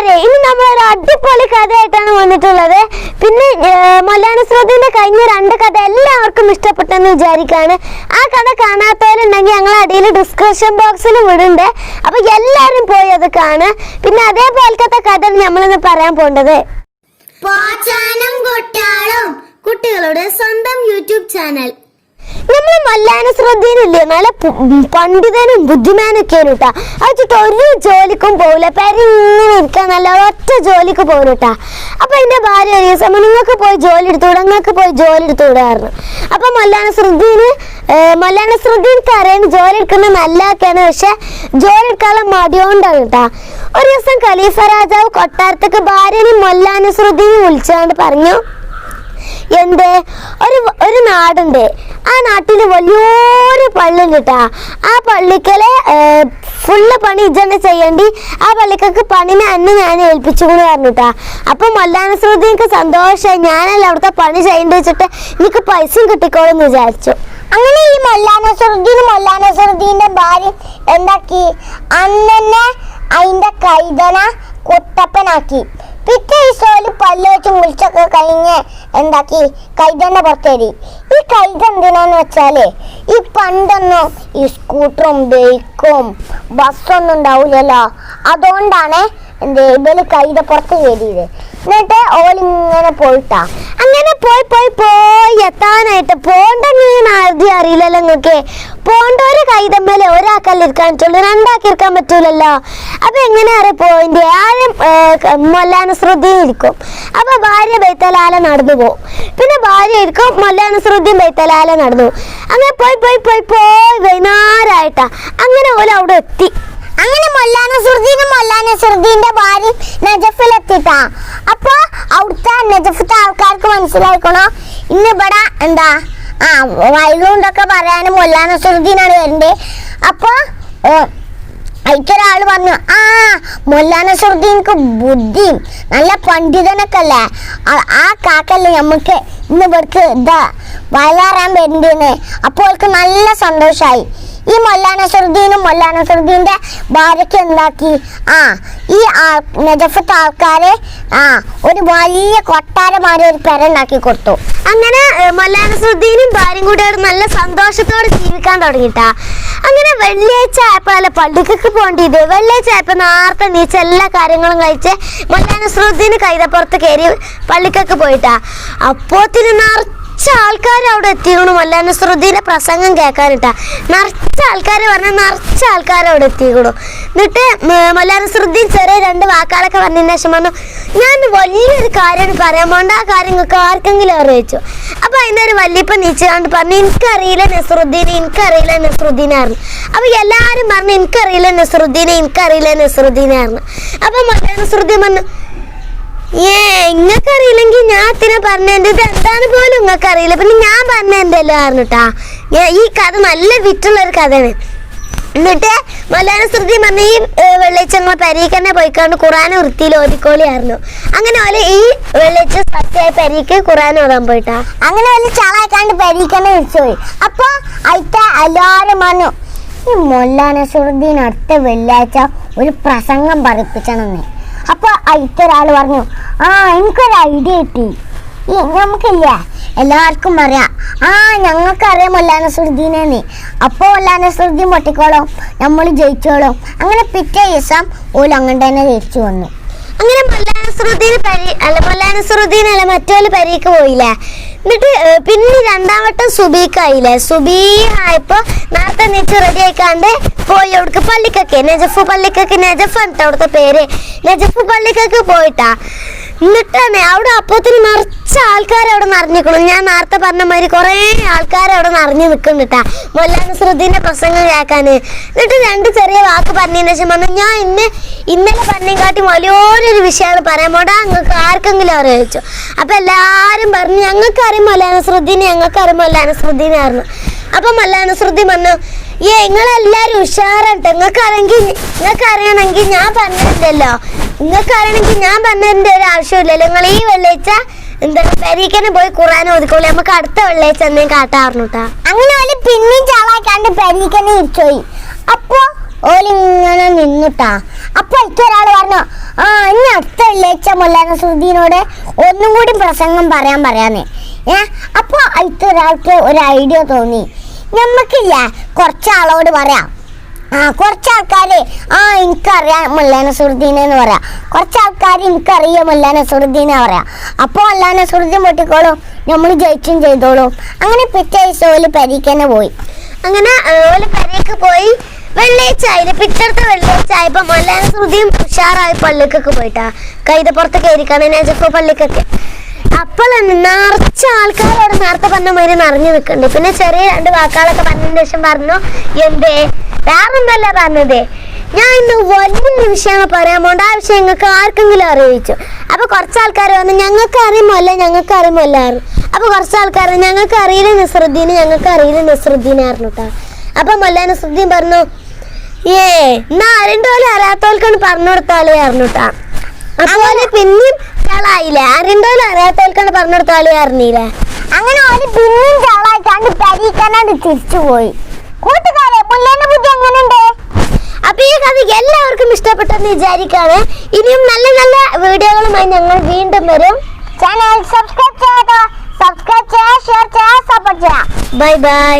കൂട്ടുകാരെ ഇനി നമ്മൾ ഒരു അടിപൊളി കഥയായിട്ടാണ് വന്നിട്ടുള്ളത്. പിന്നെ മൊല്ലാനുസ്രോതിന്റെ കഴിഞ്ഞ രണ്ട് കഥ എല്ലാവർക്കും ഇഷ്ടപ്പെട്ടെന്ന് വിചാരിക്കാണ്. ആ കഥ കാണാത്തവരുണ്ടെങ്കിൽ ഞങ്ങൾ അടിയിൽ ഡിസ്ക്രിപ്ഷൻ ബോക്സിൽ വിടുന്നുണ്ട് അപ്പൊ എല്ലാവരും പോയി അത് കാണുക. പിന്നെ അതേപോലത്തെ കഥ നമ്മളിന്ന് പറയാൻ പോണ്ടത്. കുട്ടികളുടെ സ്വന്തം യൂട്യൂബ് ചാനൽ. നമ്മൾ മല്ലാനുസ്രദ്ധീനില്ലേ നല്ല പു- ഉം പണ്ഡിതനും ബുദ്ധിമാനൊക്കെ കേട്ടാ അതിട്ട് ഒരു ജോലിക്കും പോകില്ല പെരിങ്ങനെ ഇരിക്കാൻ നല്ല ഒറ്റ ജോലിക്ക് പോരൂട്ടാ അപ്പൊ എന്റെ ഭാര്യ ഒരു ദിവസം നിങ്ങൾക്ക് പോയി ജോലി എടുത്തുവിടാം നിങ്ങൾക്ക് പോയി ജോലി എടുത്തുവിടായിരുന്നു അപ്പൊ മല്ലാന ശ്രദ്ധീന് മല്ലാന ശ്രദ്ധീനക്ക് അറിയാൻ ജോലി എടുക്കുന്നത് നല്ലതൊക്കെയാണ് പക്ഷെ ജോലി എടുക്കാനുള്ള മടിയോണ്ടാണ് കേട്ടാ ഒരു ദിവസം ഖലീഫ രാജാവ് കൊട്ടാരത്തേക്ക് ഭാര്യനെയും മല്ലാനുസ്രദ്ധീനും വിളിച്ചുകൊണ്ട് പറഞ്ഞു എന്ത്? ഒരു ഒരു നാടുണ്ട്. ആ നാട്ടിൽ വലിയൊരു പള്ളി കിട്ടാ ആ പള്ളിക്കലെ ഫുള്ള് പണി ഇജന്നെ ചെയ്യേണ്ടി? ആ പള്ളിക്കൊക്കെ പണിനെ അന്ന് ഞാൻ ഏൽപ്പിച്ചു കൂടി പറഞ്ഞിട്ടാ അപ്പൊ മല്ലാനശ്രുതിക്ക് സന്തോഷമായി ഞാനല്ല അവിടുത്തെ പണി ചെയ്യേണ്ടി വെച്ചിട്ട് എനിക്ക് പൈസയും കിട്ടിക്കോളും എന്ന് വിചാരിച്ചു. അങ്ങനെ ഈ മൊല്ലാനസുറുദ്ദീനും മൊല്ലാനസുറുദ്ദീന്റെ ഭാര്യ എന്താക്കി? അന്നെ അതിന്റെ കൈതന കുട്ടപ്പനാക്കി. പിറ്റേ ദിവസം പല്ല് വെച്ച് മുളിച്ചൊക്കെ കഴിഞ്ഞ് എന്താക്കി? കൈതന്നെ പുറത്തേരി. ഈ കൈത എന്തിനാന്ന് വെച്ചാൽ ഈ പണ്ടൊന്നും ഈ സ്കൂട്ടറും ബൈക്കും ബസ്സൊന്നും ഉണ്ടാവില്ലല്ലോ അതുകൊണ്ടാണ് എന്ത് ഇവർ കൈത പുറത്ത് കയറിയത്. എന്നിട്ട് ഓലിങ്ങനെ പോയിട്ടാ. അങ്ങനെ പോയി പോയി പോയി എത്താനായിട്ട് പോണ്ടെങ്ങനെ ആദ്യം അറിയില്ലല്ലോ നിങ്ങൾക്ക്. പോണ്ട ഒരു ഒരാൾക്കല്ല ഇരിക്കാൻ പറ്റുള്ളൂ രണ്ടാക്കി ഇരിക്കാൻ പറ്റൂലല്ലോ. അപ്പൊ എങ്ങനെ അറിയാം പോയിന്റ് ആദ്യം മൊല്ലാനുസൃതി ഇരിക്കും. അപ്പൊ ഭാര്യ ബൈത്തലാല നടന്നു പോകും. പിന്നെ ഭാര്യ ഇരിക്കും മൊല്ലാനുസൃതി ബൈത്തലാല നടന്നു അങ്ങനെ പോയി പോയി പോയി പോയി വൈകുന്നേരമായിട്ടാ. അങ്ങനെ ഓല അവിടെ എത്തി. അങ്ങനെ മൊല്ലാന സുർദീനും മൊല്ലാന സുർദീന്റെ ഭാര്യ നജഫിലെത്തിട്ടാ. അപ്പൊ അവിടുത്തെ നജഫത്തെ ആൾക്കാർക്ക് മനസ്സിലായിക്കണോ? ഇന്ന് ഇവിടെ എന്താ? ആ വയലുണ്ടൊക്കെ പറയാനും മൊല്ലാന സുർദീനാണ് വരണ്ടേ. അപ്പോ അതിക്കൊരാൾ പറഞ്ഞു ആ മൊല്ലാന നസറുദ്ദീൻക്ക് ബുദ്ധിയും നല്ല പണ്ഡിതനൊക്കെ അല്ലേ ആ- കാക്കല്ലേ നമുക്ക് ഇന്ന് ഇവർക്ക് ഇതാ വയലാറാൻ വരുന്നുണ്ടെന്ന് അപ്പോൾ നല്ല സന്തോഷമായി ഈ മൊല്ലാന സുർദീനും മൊല്ലാന ഭാര്യയ്ക്ക് എന്താക്കി? ആ ഈ നജഫത്ത് ആൾക്കാരെ ആ ഒരു വലിയ കൊട്ടാരമാരെ ഒരു പെര ഉണ്ടാക്കി കൊടുത്തു. അങ്ങനെ മല്ലാനസുദ്ദീനും ഭാര്യയും കൂടെ നല്ല സന്തോഷത്തോടെ ജീവിക്കാൻ തുടങ്ങിട്ടാ. അങ്ങനെ വെള്ളിയാഴ്ച ആയപ്പോഴല്ലേ പള്ളിക്കൊക്കെ പോകേണ്ടത് വെള്ളിയാഴ്ച ആയപ്പോൾ നേരത്തെ നീച്ച എല്ലാ കാര്യങ്ങളും കഴിച്ച് മല്ലാനസുദ്ദീന് കൈതപ്പുറത്ത് കയറി പള്ളിക്കൊക്കെ പോയിട്ടാ. അപ്പോത്തിന് നിറച്ച ആൾക്കാർ അവിടെ എത്തിക്കണു ശ്രുതിയുടെ പ്രസംഗം കേൾക്കാനിട്ടാ. നിറച്ച ആൾക്കാർ പറഞ്ഞാൽ നിറച്ച ആൾക്കാർ അവിടെ എത്തിക്കണു എന്നിട്ട് മല്ലാനസുദ്ദീൻ ചെറിയ രണ്ട് വാക്കുകളൊക്കെ പറഞ്ഞതിന് ശേഷം പറഞ്ഞു ഞാൻ വലിയൊരു കാര്യമാണ് പറയാൻ പോണ്ട ആ കാര്യം നിങ്ങൾക്ക് ആർക്കെങ്കിലും അറിയിച്ചു? അപ്പൊ അതിനൊരു വല്യപ്പം നീച്ചാണ്ട് പറഞ്ഞു എനിക്കറിയില്ല നസറുദ്ദീനെ എനിക്കറിയില്ല നസറുദ്ദീനായിരുന്നു അപ്പൊ എല്ലാരും പറഞ്ഞു എനിക്കറിയില്ല നസറുദ്ദീനെ എനിക്കറിയില്ല നസറുദ്ദീനായിരുന്നു അപ്പൊ മല്ലാന ശ്രുതി പറഞ്ഞു ഏ ഇങ്ങക്ക് അറിയില്ലെങ്കിൽ ഞാൻ അത്തിനെ പറഞ്ഞത് എന്താണ് പോലും ഇങ്ങക്കറിയില്ല. പിന്നെ ഞാൻ പറഞ്ഞെന്തല്ലോ പറഞ്ഞിട്ടാ ഈ കഥ നല്ല വിറ്റുള്ള ഒരു കഥയാണ്. എന്നിട്ട് മലയാള ശ്രുതി പറഞ്ഞ ഈ വെള്ളിച്ചങ്ങളെ പരീക്കന്നെ പോയിക്കൊണ്ട് ഖുറാൻ വൃത്തിയിൽ ഓതിക്കോളിയായിരുന്നു. അങ്ങനെ പോലെ ഈ വെള്ളിച്ച സത്യമായ പരീക്ക് ഖുറാൻ ഓടാൻ പോയിട്ടാ. അങ്ങനെ വലിയ ചളാക്കാണ്ട് പരീക്കന്നെ വിളിച്ചുപോയി അപ്പൊ അയിത്ത എല്ലാരും പറഞ്ഞു ഈ മൊല്ലാന സുറുദ്ദീൻ അടുത്ത വെള്ളിയാഴ്ച ഒരു പ്രസംഗം പറയിപ്പിച്ചണമെന്ന് അപ്പൊ അടുത്ത ഒരാൾ പറഞ്ഞു ആ എനിക്കൊരു ഐഡിയ കിട്ടി. നമുക്കില്ല. എല്ലാവർക്കും അറിയാം. ആ ഞങ്ങൾക്കറിയാം മൊല്ലാന സുറുദ്ദീനെന്ന് അപ്പോൾ മൊല്ലാന സുറുദ്ദീൻ പൊട്ടിക്കോളും. നമ്മൾ ജയിച്ചോളും. അങ്ങനെ പിറ്റേ ദിവസം ഓൽ അങ്ങനെ തന്നെ ജയിച്ചു വന്നു. അങ്ങനെ മൊല്ലാന മല്ലാനസുറുദ്ദീൻ പരി അല്ല മല്ലാനസുറുദ്ദീൻ അല്ല മറ്റോൽ പരീക്ക് പോയില്ലേ. എന്നിട്ട് പിന്നെ രണ്ടാം വട്ടം സുബീക്കായില്ലേ? സുബീഹായപ്പോ നേരത്തെ നീച്ച് റെഡി ആയിക്കാണ്ട് പോയി അവിടേക്ക് പള്ളിക്കൊക്കെ. നജഫ് പള്ളിക്കൊക്കെ നജഫ് എന്നിട്ട് അവിടുത്തെ പേര്. നജഫ് പള്ളിക്കൊക്കെ പോയിട്ടാ. എന്നിട്ടാണ് അവിടെ അപ്പത്തിന് നിറച്ച ആൾക്കാർ അവിടെ നിറഞ്ഞിക്കണം ഞാൻ നേരത്തെ പറഞ്ഞ മാതിരി കുറേ ആൾക്കാർ അവിടെ നിറഞ്ഞു നിൽക്കുന്നുട്ടാ മൊല്ലാനസുറുദ്ദീന്റെ പ്രസംഗം കേൾക്കാന്. എന്നിട്ട് രണ്ട് ചെറിയ വാക്ക് പറഞ്ഞതിന് ശേഷം പറഞ്ഞു ഞാൻ ഇന്ന് ഇന്നലെ പറഞ്ഞേക്കാട്ടി വലിയൊരു വിഷയമാണ് പറയാൻ പോടാ നിങ്ങൾക്ക് ആർക്കെങ്കിലും അറിയിച്ചു അപ്പൊ എല്ലാരും പറഞ്ഞു ഞങ്ങൾക്ക് അറിയും മൊല്ലാനസുറുദ്ദീനെ ഞങ്ങൾക്ക് അറിയും മൊല്ലാനസുറുദ്ദീനെ ആയിരുന്നു അപ്പൊ മൊല്ലാനസുറുദ്ദീൻ പറഞ്ഞു ഏ നിങ്ങളെല്ലാരും ഉഷാറായിട്ട് നിങ്ങൾക്ക് അറിയെങ്കിൽ നിങ്ങൾക്ക് അറിയണമെങ്കിൽ ഞാൻ പറഞ്ഞില്ലല്ലോ നിങ്ങൾക്ക് ഞാൻ പറഞ്ഞതിന്റെ ഒരു ആവശ്യമില്ലല്ലോ നിങ്ങൾ ഈ വെള്ളിയാഴ്ച എന്താ പരീക്കനെ പോയി ഖുറാൻ ഓതിക്കോളി. നമുക്ക് അടുത്ത വെള്ളിയാഴ്ച എന്തെങ്കിലും കാട്ടാറുന്നുട്ടാ അങ്ങനെ ഓൽ പിന്നെയും ചാളാക്കാണ്ട് പരീക്കനെ ഇരിച്ചോയി. അപ്പോ ഓലിങ്ങനെ നിന്നിട്ടാ അപ്പൊ എനിക്ക് ഒരാൾ പറഞ്ഞു ആ ഇനി അടുത്ത വെള്ളിയാഴ്ച മുല്ലാന സുദ്ദീനോട് ഒന്നും കൂടി പ്രസംഗം പറയാൻ പറയാന്നേ. ഏ അപ്പൊ അടുത്ത ഒരാൾക്ക് ഒരു ഐഡിയ തോന്നി. നമുക്കില്ല കുറച്ചാളോട് പറയാം. ആ കുറച്ച് ആൾക്കാര് ആ എനിക്കറിയാം മുല്ലാന നസുറുദ്ദീൻ എന്ന് പറയാം. കുറച്ച് ആൾക്കാർ എനിക്കറിയാം മുല്ലാന സുറുദ്ദീനെ പറയാം. അപ്പോൾ മുല്ലാന നസുറുദ്ദീൻ പൊട്ടിക്കോളും നമ്മൾ ജയിച്ചും ചെയ്തോളും. അങ്ങനെ പിറ്റേ ദിവസം ഓൽ പരീക്കന്നെ പോയി. അങ്ങനെ ഓൽ പരീക്ക് പോയി. വെള്ളിയാഴ്ച ആയില്ല പിറ്റടുത്ത വെള്ളിയാഴ്ച ആയപ്പോൾ മുല്ല നസുറുദ്ദീൻ ഉഷാറായി പള്ളിക്കൊക്കെ പോയിട്ടാ. കൈതപ്പുറത്ത് കയറിക്കാണ് നജഫ് പള്ളിക്കൊക്കെ. അപ്പോൾ നിറച്ച ആൾക്കാരോട് നേരത്തെ പറഞ്ഞ മാതിരി നിറഞ്ഞു നിൽക്കുന്നുണ്ട്. പിന്നെ ചെറിയ രണ്ട് വാക്കുകളൊക്കെ പറഞ്ഞതിന് ശേഷം പറഞ്ഞു എന്തേ വേറൊന്നല്ല പറഞ്ഞത്. ഞാൻ ഇന്ന് വലിയൊരു വിഷയമാണ് പറയാൻ പോകേണ്ട ആ വിഷയം നിങ്ങൾക്ക് ആർക്കെങ്കിലും അറിയിച്ചു. അപ്പൊ കുറച്ച് ആൾക്കാർ വന്ന് ഞങ്ങൾക്ക് അറിയുമല്ല ഞങ്ങൾക്ക് അറിയുമല്ല അപ്പൊ കുറച്ച് ആൾക്കാർ ഞങ്ങൾക്ക് അറിയില്ല നസറുദ്ദീൻ ഞങ്ങൾക്ക് അറിയില്ല നസറുദ്ദീനായിരുന്നു കേട്ടോ അപ്പൊ മൊല്ല നസറുദ്ദീൻ പറഞ്ഞു ഏ എന്നാ അരണ്ടോലെ അറിയാത്തോൽക്കാണ് പറഞ്ഞു കൊടുത്താലേ ആയിരുന്നു അതുപോലെ പിന്നെയും ആളായില്ലേ അരണ്ടോലെ അറിയാത്തോൽക്കാണ് പറഞ്ഞു കൊടുത്താലേ അറിഞ്ഞില്ലേ? അങ്ങനെ പിന്നെയും ചളായിട്ടാണ്ട് പരീക്കനാണ്ട് തിരിച്ചു പോയി. കൂട്ടുകാരെ മുല്ലേന്റെ ബുദ്ധി എങ്ങനെയുണ്ട് അപ്പൊ ഈ കഥ എല്ലാവർക്കും ഇഷ്ടപ്പെട്ടെന്ന് വിചാരിക്കാണ് ഇനിയും നല്ല നല്ല വീഡിയോകളുമായി ഞങ്ങൾ വീണ്ടും വരും. ചാനൽ സബ്സ്ക്രൈബ് ചെയ്യാട്ടോ. സബ്സ്ക്രൈബ് ചെയ്യുക ഷെയർ ചെയ്യുക സപ്പോർട്ട് ചെയ്യുക ബൈ ബൈ